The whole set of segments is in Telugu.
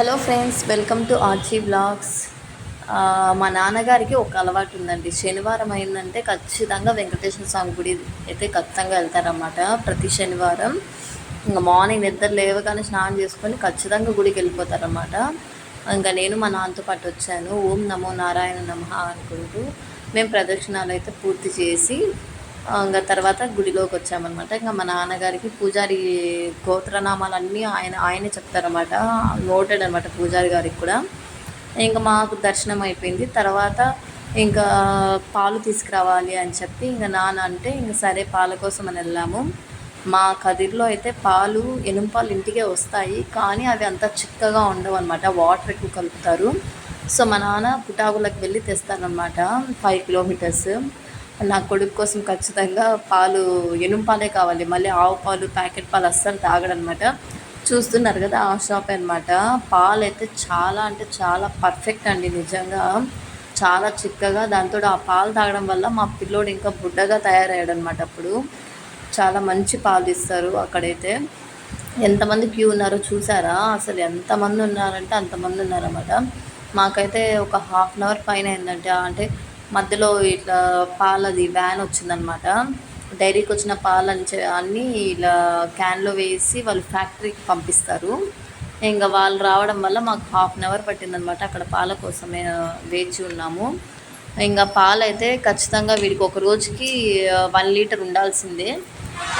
Hello friends welcome to Archie blogs. మా నాన్నగారికి ఒక అలవాటు ఉందండి. శనివారం అయిందంటే ఖచ్చితంగా వెంకటేశ్వర స్వామి గుడి అయితే ఖచ్చితంగా వెళ్తారనమాట ప్రతి శనివారం ఇంకా మార్నింగ్ నిద్ర లేవగానే స్నానం చేసుకొని ఖచ్చితంగా గుడికి వెళ్ళిపోతారనమాట ఇంకా నేను మా నాన్నతో పాటు వచ్చాను. ఓం నమో నారాయణ నమ అనుకుంటూ మేము ప్రదక్షిణాలు అయితే పూర్తి చేసి ఇంకా తర్వాత గుడిలోకి వచ్చామన్నమాట. ఇంకా మా నాన్నగారికి పూజారి గోత్రనామాలన్నీ ఆయన ఆయనే చెప్తారన్నమాట. నోటెడ్ అనమాట పూజారి గారికి కూడా. ఇంకా మాకు దర్శనం అయిపోయింది. తర్వాత ఇంకా పాలు తీసుకురావాలి అని చెప్పి ఇంకా నాన్న అంటే ఇంకా సరే పాల కోసం అని వెళ్ళాము. మా కదిరిలో అయితే పాలు ఎనుము పాలు ఇంటికే వస్తాయి. కానీ అవి అంత చిక్కగా ఉండవు అనమాట వాటర్ ఎక్కువ కలుపుతారు. సో మా నాన్న పుటాకులకు వెళ్ళి తెస్తారనమాట ఫైవ్ కిలోమీటర్స్. నా కొడుకు కోసం ఖచ్చితంగా పాలు ఎనుం పాలే కావాలి. మళ్ళీ ఆవు పాలు ప్యాకెట్ పాలు అస్సలు తాగడనమాట. చూస్తున్నారు కదా ఆ షాప్ అనమాట పాలు అయితే చాలా అంటే చాలా పర్ఫెక్ట్ అండి నిజంగా. చాలా చిక్కగా దాంతో ఆ పాలు తాగడం వల్ల మా పిల్లోడు ఇంకా బుడ్డగా తయారయ్యాడు అనమాట అప్పుడు. చాలా మంచి పాలు ఇస్తారు అక్కడైతే. ఎంతమంది క్యూ ఉన్నారో చూసారా? అసలు ఎంతమంది ఉన్నారంటే అంతమంది ఉన్నారన్నమాట. మాకైతే ఒక హాఫ్ అన్ అవర్ పైన అయిందంటే అంటే మధ్యలో ఇట్లా పాలది వ్యాన్ వచ్చిందనమాట. డైరీకి వచ్చిన పాలని చె- అన్నీ ఇలా క్యాన్లో వేసి వాళ్ళు ఫ్యాక్టరీకి పంపిస్తారు. ఇంకా వాళ్ళు రావడం వల్ల మాకు హాఫ్ అన్ అవర్ పట్టిందనమాట అక్కడ పాల కోసమే వేచి ఉన్నాము. ఇంకా పాలు అయితే ఖచ్చితంగా వీడికి ఒక రోజుకి వన్ లీటర్ ఉండాల్సిందే.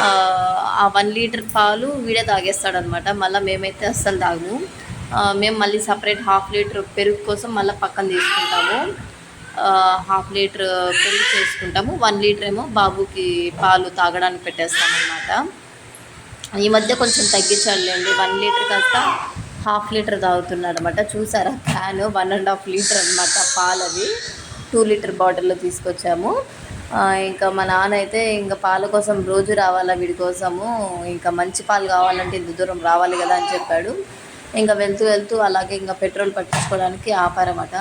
ఆ, వన్ లీటర్ పాలు వీడే తాగేస్తాడనమాట. మళ్ళీ మేమైతే అస్సలు తాగము. మేము మళ్ళీ సపరేట్ హాఫ్ లీటర్ పెరుగు కోసం మళ్ళీ పక్కన తీసుకుంటాము. హాఫ్ లీటర్ పెరుగు చేసుకుంటాము. వన్ లీటర్ ఏమో బాబుకి పాలు తాగడానికి పెట్టేస్తామన్నమాట. ఈ మధ్య కొంచెం తగ్గించాలండి వన్ లీటర్ కాస్త హాఫ్ లీటర్ తాగుతున్నాడు అనమాట చూసారా? Can one and half litre అనమాట పాలు అవి టూ లీటర్ బాటిల్లో తీసుకొచ్చాము. ఇంకా మా నాన్న అయితే ఇంకా పాల కోసం రోజు రావాలా వీడి కోసము. ఇంకా మంచి పాలు కావాలంటే ఇంత దూరం రావాలి కదా అని చెప్పాడు. ఇంకా వెళ్తూ వెళ్తూ అలాగే ఇంకా పెట్రోల్ పట్టించుకోవడానికి ఆపారన్నమాట.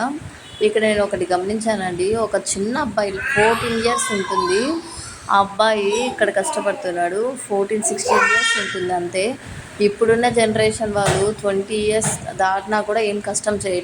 ఇక్కడ నేను ఒకటి గమనించానండి. ఒక చిన్న అబ్బాయి ఫోర్టీన్ ఇయర్స్ ఉంటుంది. ఆ అబ్బాయి ఇక్కడ కష్టపడుతున్నాడు. ఫోర్టీన్ సిక్స్టీన్ ఇయర్స్ ఉంటుంది అంతే. ఇప్పుడున్న జనరేషన్ వాళ్ళు ట్వంటీ ఇయర్స్ దాటినా కూడా ఏం కష్టం చేయ